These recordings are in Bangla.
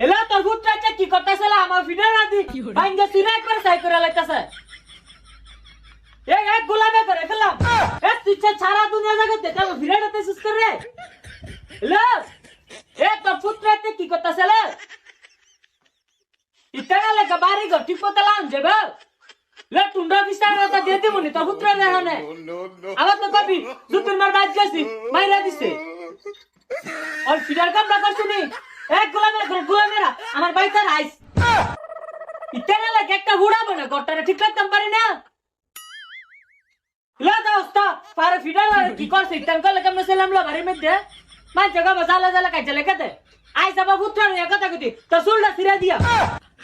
এলা তোর পুত্রটা কি করতেছে লা? আমার ফিডার না দি। ভাঙ্গে সিরা একবার সাই করে লাইতাছে। এক এক গোলামে করে ফেললাম। এক তুই সারা দুনিয়া জায়গা দেখে আমার ফিডারটাতে সুস করে রে এলা এ তোর পুত্রটা কি করতেছে লা? ইতারা লাগা বাড়ি ঘর ঠিক মতো লান যাবে লে টুন্ডা বিস্তার কথা দিয়ে দিবনি তোর পুত্র দেখানে। আবার তো কবি দুপুর মার বাজ গেছি মাইরা দিছে। আর ফিডার কাম না করছি নি। এক গোলামের ঘর, গোলামেরা, আমার বাইতে রাইস। ইতারা লাগে একটা উড়াবো না গট্টারে ঠিক রাখতাম পারি না। লা দোস্ত, পারে ফিডার কি করছে? ইতান কলে কেমন সেলাম লো বাড়ির মধ্যে? মান জায়গা মশালা জালা কাজে লেখা দে। আইসা বা পুত্র নিয়ে কথা কইতি তো সুলটা সিরা দিয়া।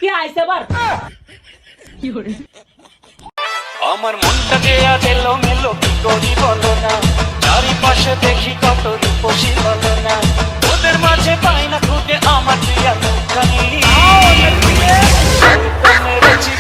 কি আইসা বার? আমার মনটাকে আজ এলো মেলো কি করি বলো না? চারিপাশে দেখি কত রূপসী বলো না ওদের মাঝে পাই না খুঁজে আমার প্রিয়া মুখানি মেরেছি